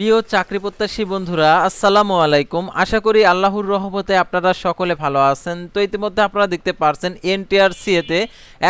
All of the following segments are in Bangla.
প্রিয় চাকরি প্রত্যাশী বন্ধুরা, আসসালামু আলাইকুম। আশা করি আল্লাহর রহমতে আপনারা সকলে ভালো আছেন। তো ইতিমধ্যে আপনারা দেখতে পারছেন, এনটিআরসি এতে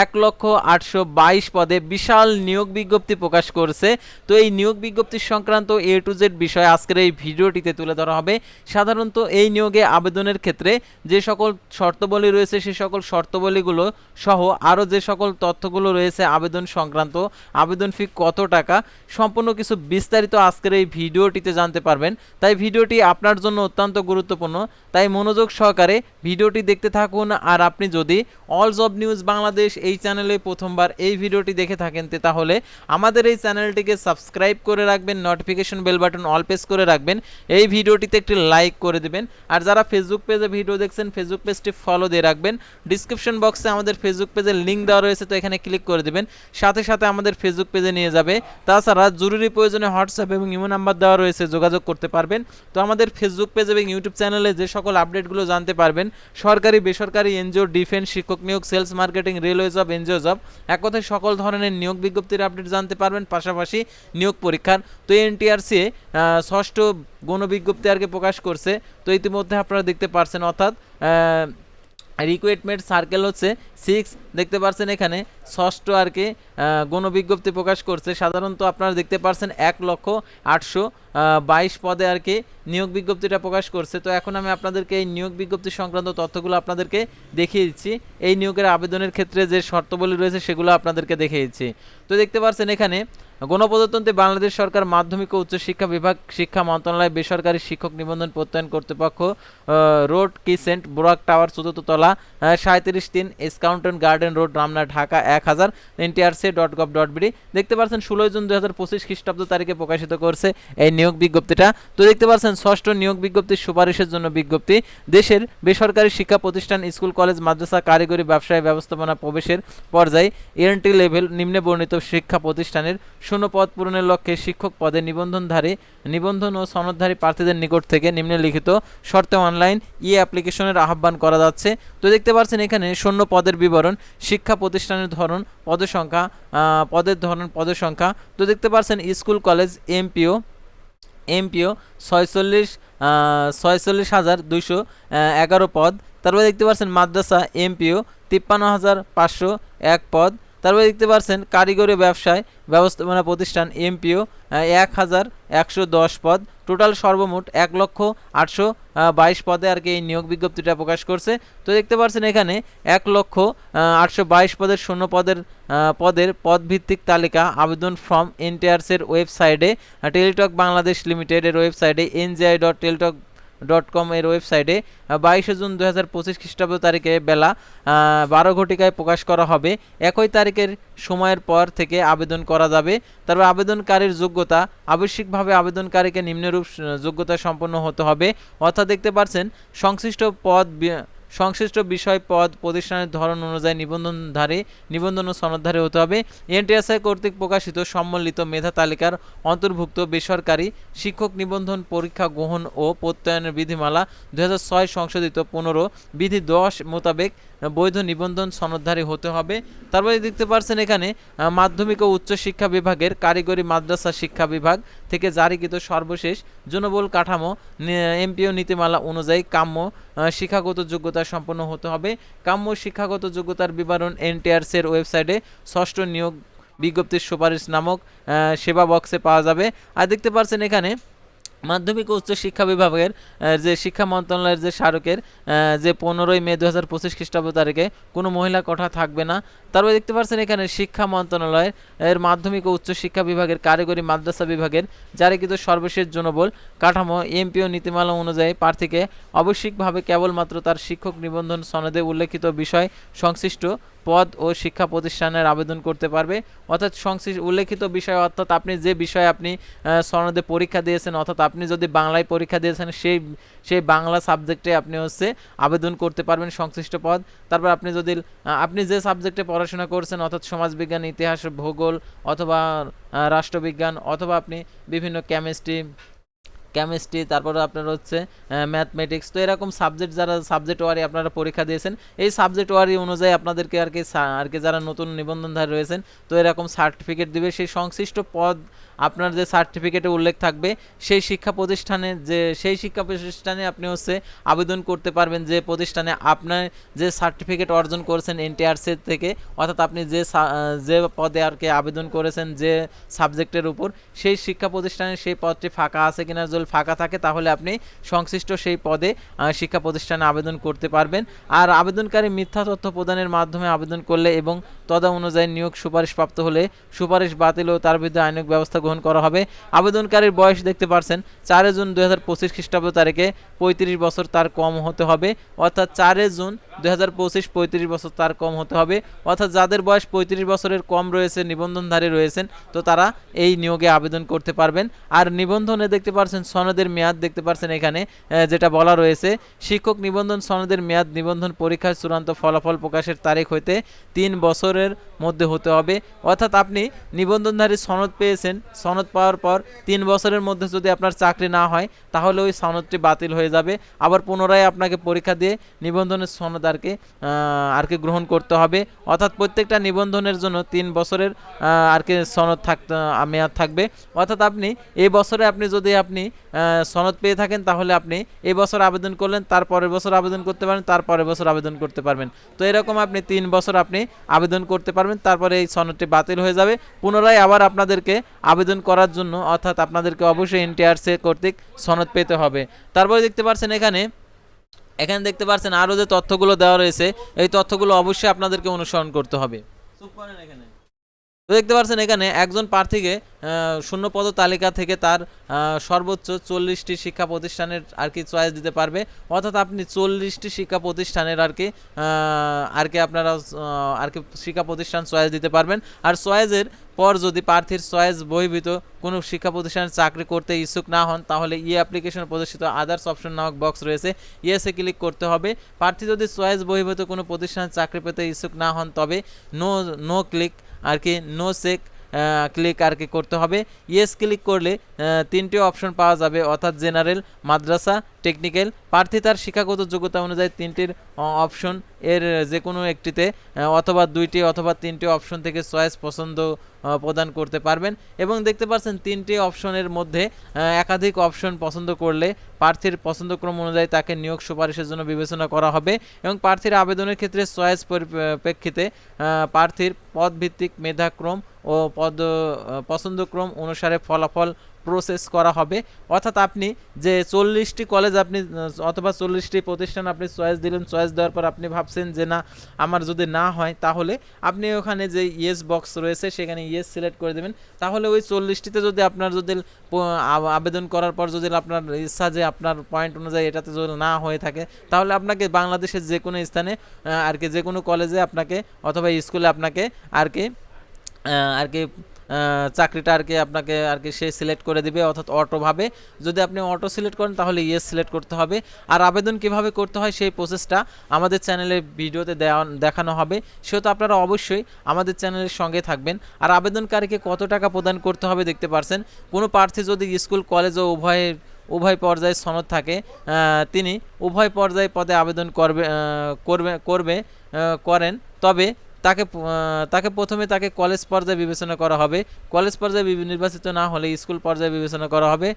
এক লক্ষ আটশো বাইশ পদে বিশাল নিয়োগ বিজ্ঞপ্তি প্রকাশ করছে। তো এই নিয়োগ বিজ্ঞপ্তি সংক্রান্ত এ টু জেড বিষয় আজকের এই ভিডিওটিতে তুলে ধরা হবে। সাধারণত এই নিয়োগে আবেদনের ক্ষেত্রে যে সকল শর্তাবলী রয়েছে, সে সকল শর্তাবলীগুলো সহ আরও যে সকল তথ্যগুলো রয়েছে আবেদন সংক্রান্ত, আবেদন ফি কত টাকা, সম্পূর্ণ কিছু বিস্তারিত আজকের এই ভিডিওটিতে জানতে পারবেন। তাই ভিডিওটি আপনার জন্য অত্যন্ত গুরুত্বপূর্ণ। তাই মনোযোগ সহকারে ভিডিওটি দেখতে থাকুন। আর আপনি যদি অল জব নিউজ বাংলাদেশ এই চ্যানেলে প্রথমবার এই ভিডিওটি দেখে থাকেন তাহলে আমাদের এই চ্যানেলটিকে সাবস্ক্রাইব করে রাখবেন notification bell button all press করে রাখবেন। এই ভিডিওটিতে একটি লাইক করে দেবেন। আর যারা ফেসবুক পেজে ভিডিও দেখছেন ফেসবুক পেজটি ফলো দিয়ে রাখবেন। ডিসক্রিপশন বক্সে আমাদের ফেসবুক পেজের লিঙ্ক দেওয়া রয়েছে, তো এখানে ক্লিক করে দেবেন। সাথে সাথে আমাদের ফেসবুক পেজে নিয়ে যাবে। তাছাড়া জরুরি প্রয়োজনে হোয়াটসঅ্যাপ এবং ইমো নাম্বার দেওয়া রয়েছে, যোগাযোগ করতে পারবেন। তো আমাদের ফেসবুক পেজ এবং ইউটিউব চ্যানেলে যে সকল আপডেটগুলো জানতে পারবেন, সরকারি, বেসরকারি এনজিও ডিফেন্স শিক্ষক নিয়োগ sales marketing railway job NGO job এক কথায় সকল ধরনের নিয়োগ বিজ্ঞপ্তির আপডেট জানতে পারবেন, পাশাপাশি নিয়োগ পরীক্ষার। তো এনটিআরসি ষষ্ঠ গণবিজ্ঞপ্তি আর কি প্রকাশ করছে। তো ইতিমধ্যে আপনারা দেখতে পারছেন, অর্থাৎ রিক্রুটমেন্ট সার্কেল হচ্ছে সিক্স দেখতে পাচ্ছেন এখানে ষষ্ঠ আর কি গণবিজ্ঞপ্তি প্রকাশ করছে। সাধারণত আপনারা দেখতে পাচ্ছেন এক লক্ষ আটশো বাইশ পদে আর কি নিয়োগ বিজ্ঞপ্তিটা প্রকাশ করছে। তো এখন আমি আপনাদেরকে এই নিয়োগ বিজ্ঞপ্তি সংক্রান্ত তথ্যগুলো আপনাদেরকে দেখিয়ে দিচ্ছি। এই নিয়োগের আবেদনের ক্ষেত্রে যে শর্তাবলী রয়েছে সেগুলো আপনাদেরকে দেখিয়ে দিচ্ছি। তো দেখতে পাচ্ছেন এখানে গণপ্রজাতন্ত্রী বাংলাদেশ সরকার মাধ্যমিক ও উচ্চশিক্ষা বিভাগ, শিক্ষা মন্ত্রণালয়, বেসরকারি শিক্ষক নিবন্ধন প্রত্যয়ন কর্তৃপক্ষ রোড কিসেন্ট, বোরাক টাওয়ার, চতুর্থ তলা সাঁত্রিশ তিন এসকাউন্টেন্ট গার্ডেন রোড, রামনা ঢাকা এক হাজার, NTRC dot gov dot BD. দেখতে পাচ্ছেন ষোলোই জুন দুই হাজার পঁচিশ খ্রিস্টাব্দ তারিখে প্রকাশিত করছে এই নিয়োগ বিজ্ঞপ্তিটা। তো দেখতে পাচ্ছেন, ষষ্ঠ নিয়োগ বিজ্ঞপ্তির সুপারিশের জন্য বিজ্ঞপ্তি। দেশের বেসরকারি শিক্ষা প্রতিষ্ঠান, স্কুল, কলেজ, মাদ্রাসা, কারিগরি, ব্যবসায়, ব্যবস্থাপনা প্রবেশের পর্যায়ে এনটি লেভেল নিম্নে বর্ণিত শিক্ষা প্রতিষ্ঠানের শূন্য পদ পূরণের লক্ষ্যে শিক্ষক পদে নিবন্ধনধারী, নিবন্ধন ও সনদধারী প্রার্থীদের নিকট থেকে নিম্নলিখিত শর্তে অনলাইন ই অ্যাপ্লিকেশনের আহ্বান করা যাচ্ছে। তো দেখতে পাচ্ছেন এখানে শূন্য পদের বিবরণ, শিক্ষা প্রতিষ্ঠানের ধরন, পদের সংখ্যা পদের ধরন, পদের সংখ্যা। তো দেখতে পাচ্ছেন স্কুল, কলেজ, এমপিও এমপিও ছয়চল্লিশ ছয়চল্লিশ হাজার দুইশো এগারো পদ। তারপরে দেখতে পাচ্ছেন মাদ্রাসা, এমপিও, তিপ্পান্ন হাজার পাঁচশো এক পদ। তারপরে দেখতে পাচ্ছেন কারিগরি ব্যবসায় ব্যবস্থাপনা প্রতিষ্ঠান এমপিও এক হাজার একশো দশ পদ। টোটাল সর্বমোট এক লক্ষ আটশো বাইশ পদে আর কি এই নিয়োগ বিজ্ঞপ্তিটা প্রকাশ করছে। তো দেখতে পাচ্ছেন এখানে এক লক্ষ আটশো বাইশ পদের শূন্য পদের পদের পদভিত্তিক তালিকা, আবেদন ফর্ম এনটিআরসের ওয়েবসাইটে টেলিটক বাংলাদেশ লিমিটেডের ওয়েবসাইটে, NGI dot Teletalk dot com এর ওয়েবসাইটে বাইশে জুন দু হাজার পঁচিশ খ্রিস্টাব্দ তারিখে বেলা বারো ঘটিকায় প্রকাশ করা হবে। একই তারিখের সময়ের পর থেকে আবেদন করা যাবে। তারপর আবেদনকারীর যোগ্যতা, আবশ্যিকভাবে আবেদনকারীকে নিম্নরূপ যোগ্যতা সম্পন্ন হতে হবে। অর্থাৎ দেখতে পাচ্ছেন, সংশ্লিষ্ট পদ সংশ্লিষ্ট বিষয় পদ প্রতিষ্ঠানের ধরন অনুযায়ী নিবন্ধনধারী নিবন্ধন ও সনদধারী হতে হবে। এনটিএসআই কর্তৃক প্রকাশিত সম্মিলিত মেধা তালিকার অন্তর্ভুক্ত বেসরকারি শিক্ষক নিবন্ধন পরীক্ষা গ্রহণ ও প্রত্যয়নের বিধিমালা দুই হাজার ছয় সংশোধিত পনেরো বিধি দশ মোতাবেক বৈধ নিবন্ধন সনদধারী হতে হবে। তারপরে দেখতে পারছেন এখানে মাধ্যমিক ও উচ্চ শিক্ষা বিভাগের কারিগরি মাদ্রাসা শিক্ষা বিভাগ থেকে জারিকৃত সর্বশেষ জনবল কাঠামো এমপিও নীতিমালা অনুযায়ী কাম্য শিক্ষাগত যোগ্যতা সম্পন্ন হতে হবে। কাম্য শিক্ষাগত যোগ্যতার বিবরণ এনটিআরসি এর ওয়েবসাইটে ষষ্ঠ নিয়োগ বিজ্ঞপ্তির সুপারিশ নামক সেবা বক্সে পাওয়া যাবে। আর দেখতে পাচ্ছেন এখানে মাধ্যমিক ও উচ্চ শিক্ষা বিভাগের যে শিক্ষা মন্ত্রণালয়ের যে স্মারকের যে পনেরোই মে দু হাজার পঁচিশ খ্রিস্টাব্দ তারিখে কোনো মহিলা কোঠা থাকবে না। তারপরে দেখতে পাচ্ছেন এখানে শিক্ষা মন্ত্রণালয়ের, এর মাধ্যমিক ও উচ্চ শিক্ষা বিভাগের কারিগরি মাদ্রাসা বিভাগের জারিকৃত সর্বশেষ জনবল কাঠামো এমপিও নীতিমালা অনুযায়ী প্রার্থীকে আবশ্যিকভাবে কেবলমাত্র তার শিক্ষক নিবন্ধন সনদে উল্লেখিত বিষয় সংশ্লিষ্ট পদ ও শিক্ষা প্রতিষ্ঠানের আবেদন করতে পারবে। অর্থাৎ সংশ্লিষ্ট উল্লেখিত বিষয়, অর্থাৎ আপনি যে বিষয়ে আপনি সনদে পরীক্ষা দিয়েছেন, অর্থাৎ আপনি যদি বাংলায় পরীক্ষা দিয়েছেন, সেই সেই বাংলা সাবজেক্টে আপনি হচ্ছে আবেদন করতে পারবেন সংশ্লিষ্ট পদ। তারপর আপনি যদি আপনি যে সাবজেক্টে পড়াশোনা করছেন, অর্থাৎ সমাজবিজ্ঞান, ইতিহাস, ভূগোল অথবা রাষ্ট্রবিজ্ঞান অথবা আপনি বিভিন্ন কেমিস্ট্রি কেমিস্ট্রি তারপরে আপনার হচ্ছে ম্যাথমেটিক্স তো এরকম সাবজেক্ট যারা সাবজেক্ট ওয়ারি আপনারা পরীক্ষা দিয়েছেন, এই সাবজেক্ট ওয়ারি অনুযায়ী আপনাদেরকে আর কি আর কি যারা নতুন নিবন্ধনধারী রয়েছেন, তো এরকম সার্টিফিকেট দিবে, সেই সংশ্লিষ্ট পদ আপনার যে সার্টিফিকেটে উল্লেখ থাকবে, সেই শিক্ষা প্রতিষ্ঠানে যে, সেই শিক্ষা প্রতিষ্ঠানে আপনি হচ্ছে আবেদন করতে পারবেন যে প্রতিষ্ঠানে আপনার যে সার্টিফিকেট অর্জন করেছেন এনটিআরসি থেকে, অর্থাৎ আপনি যে যে পদে আর কি আবেদন করেছেন যে সাবজেক্টের উপর, সেই শিক্ষা প্রতিষ্ঠানে সেই পদটি ফাঁকা আছে কিনা যদি ফাঁকা থাকে, তাহলে আপনি সংশ্লিষ্ট সেই পদে শিক্ষা প্রতিষ্ঠানে আবেদন করতে পারবেন। আর আবেদনকারী মিথ্যা তথ্য প্রদানের মাধ্যমে আবেদন করলে এবং তদা অনুযায়ী নিয়োগ সুপারিশপ্রাপ্ত হলে সুপারিশ বাতিল ও তার বিরুদ্ধে আইনক ব্যবস্থা গ্রহণ করা হবে। আবেদনকারীর বয়স দেখতে পারছেন, চার জুন দুই হাজার পঁচিশ খ্রিস্টাব্দ তারিখে পঁয়ত্রিশ বছর তার কম হতে হবে, অর্থাৎ চারে জুন দুই হাজার পঁচিশ পঁয়ত্রিশ বছর তার কম হতে হবে। অর্থাৎ যাদের বয়স পঁয়ত্রিশ বছরের কম রয়েছে, নিবন্ধনধারী রয়েছেন, তো তারা এই নিয়োগে আবেদন করতে পারবেন। আর নিবন্ধনে দেখতে পাচ্ছেন সনদের মেয়াদ দেখতে পাচ্ছেন এখানে যেটা বলা রয়েছে, শিক্ষক নিবন্ধন সনদের মেয়াদ নিবন্ধন পরীক্ষার চূড়ান্ত ফলাফল প্রকাশের তারিখ হইতে তিন বছরের মধ্যে হতে হবে। অর্থাৎ আপনি নিবন্ধনধারী সনদ পেয়েছেন, সনদ পাওয়ার পর তিন বছরের মধ্যে যদি আপনার চাকরি না হয়, তাহলে ওই সনদটি বাতিল হয়ে যাবে। আবার পুনরায় আপনাকে পরীক্ষা দিয়ে নিবন্ধনের সনদ আর কি আর কি গ্রহণ করতে হবে। অর্থাৎ প্রত্যেকটা নিবন্ধনের জন্য তিন বছরের আর কি সনদ থাকতে মেয়াদ থাকবে। অর্থাৎ আপনি, এই বছরে আপনি যদি আপনি সনদ পেয়ে থাকেন, তাহলে আপনি এই বছর আবেদন করলেন, তার পরের বছর আবেদন করতে পারেন, তার পরের বছর আবেদন করতে পারবেন। তো এরকম আপনি তিন বছর আপনি আবেদন করতে পারবেন, তারপরে এই সনদটি বাতিল হয়ে যাবে। পুনরায় আবার আপনাদেরকে আবেদন করার জন্য, অর্থাৎ আপনাদেরকে অবশ্যই এনটিআরসি কর্তৃক সনদ পেতে হবে। তারপরে দেখতে পাচ্ছেন এখানে এখানে দেখতে পাচ্ছেন আরও যে তথ্যগুলো দেওয়া রয়েছে, এই তথ্যগুলো অবশ্যই আপনাদেরকে অনুসরণ করতে হবে। এখানে। তো দেখতে পাচ্ছেন এখানে একজন প্রার্থীকে আহ, শূন্য পদ তালিকা থেকে তার সর্বোচ্চ চল্লিশটি শিক্ষা প্রতিষ্ঠানের আর কি চয়েস দিতে পারবে। অর্থাৎ আপনি চল্লিশটি শিক্ষা প্রতিষ্ঠানের আর কি আর কি আপনারা আর কি শিক্ষা প্রতিষ্ঠান চয়েস দিতে পারবেন। আর চয়েসের পর যদি প্রার্থীর চয়েস বহির্ভূত কোনো শিক্ষা প্রতিষ্ঠানে চাকরি করতে ইচ্ছুক না হন তাহলে ই অ্যাপ্লিকেশন প্রদর্শিত আদার্স অপশন নামক বক্স রয়েছে। ইয়েসে ক্লিক করতে হবে। প্রার্থী যদি চয়েস বহির্ভূত কোনো প্রতিষ্ঠানে চাকরি পেতে ইচ্ছুক না হন তবে নো নো ক্লিক আর কি নো চেক ক্লিক আর কি করতে হবে। ইয়েস ক্লিক করলে তিনটি অপশন পাওয়া যাবে, অর্থাৎ জেনারেল মাদ্রাসা টেকনিক্যাল প্রার্থী তার শিক্ষাগত যোগ্যতা অনুযায়ী তিনটির অপশন এর যে কোনো একটিতে অথবা দুইটি অথবা তিনটি অপশন থেকে চয়েস পছন্দ প্রদান করতে পারবেন। এবং দেখতে পাচ্ছেন তিনটি অপশনের মধ্যে একাধিক অপশন পছন্দ করলে প্রার্থীর পছন্দক্রম অনুযায়ী তাকে নিয়োগ সুপারিশের জন্য বিবেচনা করা হবে। এবং প্রার্থীর আবেদনের ক্ষেত্রে চয়েস পরিপ্রেক্ষিতে প্রার্থীর পদভিত্তিক মেধাক্রম ও পদ পছন্দক্রম অনুসারে ফলাফল প্রসেস করা হবে। অর্থাৎ আপনি যে চল্লিশটি কলেজ আপনি, অথবা চল্লিশটি প্রতিষ্ঠান আপনি চয়েস দিলেন চয়েস দেওয়ার পর আপনি ভাবছেন যে না, আমার যদি না হয় তাহলে আপনি ওখানে যে ইয়েস বক্স রয়েছে সেখানে ইয়েস সিলেক্ট করে দেবেন। তাহলে ওই চল্লিশটিতে যদি আপনার যদি আবেদন করার পর যদি আপনার ইচ্ছা যে আপনার পয়েন্ট অনুযায়ী এটাতে যদি না হয়ে থাকে, তাহলে আপনাকে বাংলাদেশের যে কোনো স্থানে আর কি যে কোনো কলেজে আপনাকে, অথবা স্কুলে আপনাকে আর কি আর কি চাকরিটা আর কি আপনাকে আর কি সে সিলেক্ট করে দিবে, অর্থাৎ অটোভাবে যদি আপনি অটো সিলেক্ট করেন, তাহলে ইয়েস সিলেক্ট করতে হবে। আর আবেদন কীভাবে করতে হয়, সেই প্রসেসটা আমাদের চ্যানেলে ভিডিওতে দেখানো হবে। সেহেতু আপনারা অবশ্যই আমাদের চ্যানেলের সঙ্গে থাকবেন। আর আবেদনকারীকে কত টাকা প্রদান করতে হবে দেখতে পারছেন? কোনো প্রার্থী যদি স্কুল কলেজ ও উভয়ের উভয় পর্যায়ে সনদ থাকে তিনি উভয় পর্যায়ে পদে আবেদন করবে করবে করবে করেন। তবে তাকে তাকে প্রথমে তাকে কলেজ পর্যায়ে বিবেচনা করা হবে। কলেজ পর্যায়ে নির্বাচিত না হলে স্কুল পর্যায়ে বিবেচনা করা হবে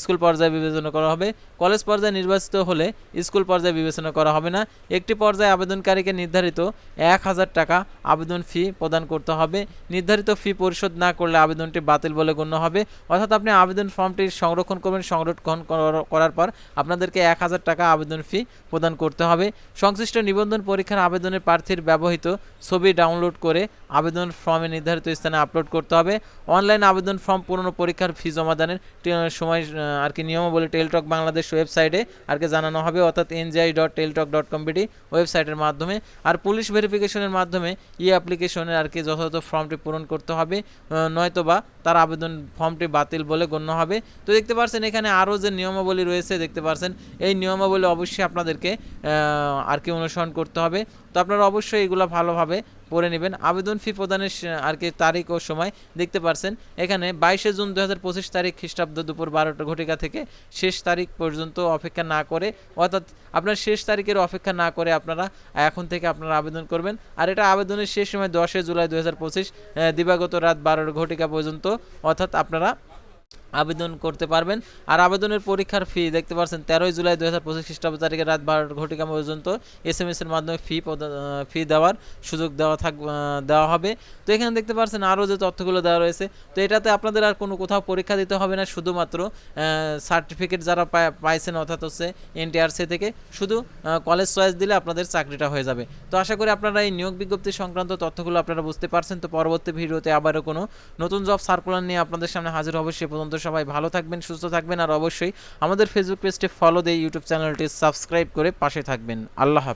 স্কুল পর্যায়ে বিবেচনা করা হবে। কলেজ পর্যায়ে নির্বাচিত হলে স্কুল পর্যায়ে বিবেচনা করা হবে না। একটি পর্যায়ে আবেদনকারীকে নির্ধারিত এক হাজার টাকা আবেদন ফি প্রদান করতে হবে। নির্ধারিত ফি পরিশোধ না করলে আবেদনটি বাতিল বলে গণ্য হবে। অর্থাৎ আপনি আবেদন ফর্মটি সংরক্ষণ করবেন, সংরক্ষণ করার পর আপনাদেরকে এক হাজার টাকা আবেদন ফি প্রদান করতে হবে। সংশ্লিষ্ট নিবন্ধন পরীক্ষার আবেদনের প্রার্থীর ব্যবহৃত ছবি ডাউনলোড করে আবেদন ফর্মে নির্ধারিত স্থানে আপলোড করতে হবে। অনলাইন আবেদন ফর্ম পূরণ পরীক্ষার ফি জমা দানের সময় আর কি নিয়মাবলী টেলটক বাংলাদেশ ওয়েবসাইটে আর কি জানানো হবে, অর্থাৎ এনজিআই ডট টেলটক ডট কমপিটি ওয়েবসাইটের মাধ্যমে। আর পুলিশ ভেরিফিকেশনের মাধ্যমে ই অ্যাপ্লিকেশনের আর কি যথাযথ ফর্মটি পূরণ করতে হবে নয়তো নয়তোবা তার আবেদন ফর্মটি বাতিল বলে গণ্য হবে। তো দেখতে পাচ্ছেন এখানে আরও যে নিয়মাবলী রয়েছে, দেখতে পাচ্ছেন এই নিয়মাবলী অবশ্যই আপনাদেরকে আর কি অনুসরণ করতে হবে। তো আপনারা অবশ্যই এগুলো ভালোভাবে পড়ে নেবেন। আবেদন ফি প্রদানের আর কি তারিখ ও সময় দেখতে পারছেন। এখানে বাইশে জুন দু হাজার পঁচিশ তারিখ খ্রিস্টাব্দ দুপুর বারোটা ঘটিকা থেকে শেষ তারিখ পর্যন্ত অপেক্ষা না করে, অর্থাৎ আপনার শেষ তারিখের অপেক্ষা না করে আপনারা এখন থেকে আপনারা আবেদন করবেন। আর এটা আবেদনের শেষ সময় দশই জুলাই দু হাজার পঁচিশ দিবাগত রাত বারোটা ঘটিকা পর্যন্ত, অর্থাৎ আপনারা আবেদন করতে পারবেন। আর আবেদনের পরীক্ষার ফি দেখতে পাচ্ছেন, তেরোই জুলাই দু হাজার পঁচিশ খ্রিস্টাব্দ তারিখে রাত বারোটা ঘটিকা পর্যন্ত এস এম এস এর মাধ্যমে ফি ফি দেওয়ার সুযোগ দেওয়া থাক দেওয়া হবে। তো এখানে দেখতে পাচ্ছেন আরও যে তথ্যগুলো দেওয়া রয়েছে, তো এটাতে আপনাদের আর কোনো কোথাও পরীক্ষা দিতে হবে না, শুধুমাত্র সার্টিফিকেট যারা পাইছেন অর্থাৎ হচ্ছে এনটিআরসি থেকে, শুধু কলেজ চয়েস দিলে আপনাদের চাকরিটা হয়ে যাবে। তো আশা করি আপনারা এই নিয়োগ বিজ্ঞপ্তি সংক্রান্ত তথ্যগুলো আপনারা বুঝতে পারছেন। তো পরবর্তী ভিডিওতে আবারও কোনো নতুন জব সার্কুলার নিয়ে আপনাদের সামনে হাজির হবে, সে পর্যন্ত সবাই ভালো থাকবেন, সুস্থ থাকবেন, আর অবশ্যই আমাদের ফেসবুক পেজটি ফলো দিয়ে ইউটিউব চ্যানেলটি সাবস্ক্রাইব করে পাশে থাকবেন। আল্লাহ হাফেজ।